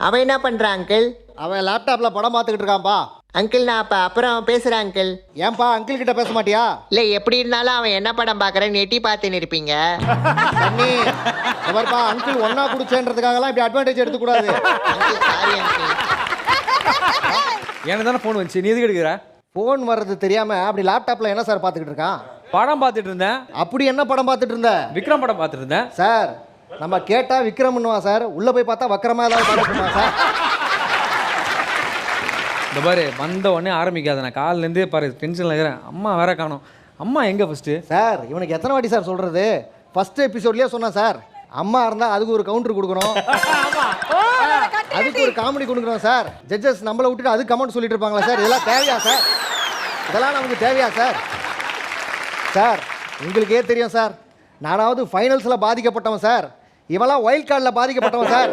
அவன் என்ன பண்ணுறான் அங்கிள்? அவன் லேப்டாப்பில் படம் பார்த்துக்கிட்டு இருக்கான்ப்பா. அங்கிள் நான் அப்போ அப்புறம் பேசுகிறேன் அங்கிள். ஏன்பா அங்கிள் கிட்ட பேச மாட்டியா? இல்லை எப்படி இருந்தாலும் அவன் என்ன படம் பார்க்குறேன்னு எட்டி பார்த்துன்னு இருப்பீங்க. தண்ணி எவர்ப்பா அங்கிள் ஒன்னா குடிச்சேன்றதுக்காகலாம் இப்படி அட்வான்டேஜ் எடுத்துக்கூடாது. சாரி அங்கிள் எனக்கு தானே ஃபோன் வந்துச்சு? நீ எதுக்கு எடுக்கிற? ஃபோன் வர்றது தெரியாம அப்படி லேப்டாப்ல என்ன சார் பார்த்துக்கிட்டு இருக்கான்? படம் பார்த்துட்டு இருந்தேன். அப்படி என்ன படம் பார்த்துட்டு இருந்த? விக்ரம் படம் பார்த்துட்டு இருந்தேன். சார் நம்ம கேட்டா விக்ரம்னுவான் சார் உள்ள போய் பார்த்தா வக்கரமா ஏதாவது இருப்பான் சார். இந்த பாரு வந்த உடனே ஆரம்பிக்காத நான் காலிலேருந்தே பாரு டென்ஷனில் இருக்கிறேன். அம்மா வேற காணோம். அம்மா எங்கே ஃபஸ்ட்டு சார் இவனுக்கு எத்தனை வாட்டி சார் சொல்றது? ஃபர்ஸ்ட் எபிசோட்லயே சொன்னேன் சார் அம்மா இருந்தா அதுக்கு ஒரு கவுண்டர் கொடுக்கணும். அதுக்கு ஒரு காமெடி கொடுக்கணும் சார். ஜட்ஜஸ் நம்மளை விட்டுட்டு அது கமெண்ட் சொல்லிட்டு இருப்பாங்களா சார்? இதெல்லாம் தேவையா சார்? இதெல்லாம் நமக்கு தேவையா சார்? சார் உங்களுக்கே தெரியும் சார். நானாவது ஃபைனல்ஸில் பாதிக்கப்பட்டவன் சார். இவெல்லாம் ஒயில்ட் கார்டில் பாதிக்கப்பட்டவன் சார்.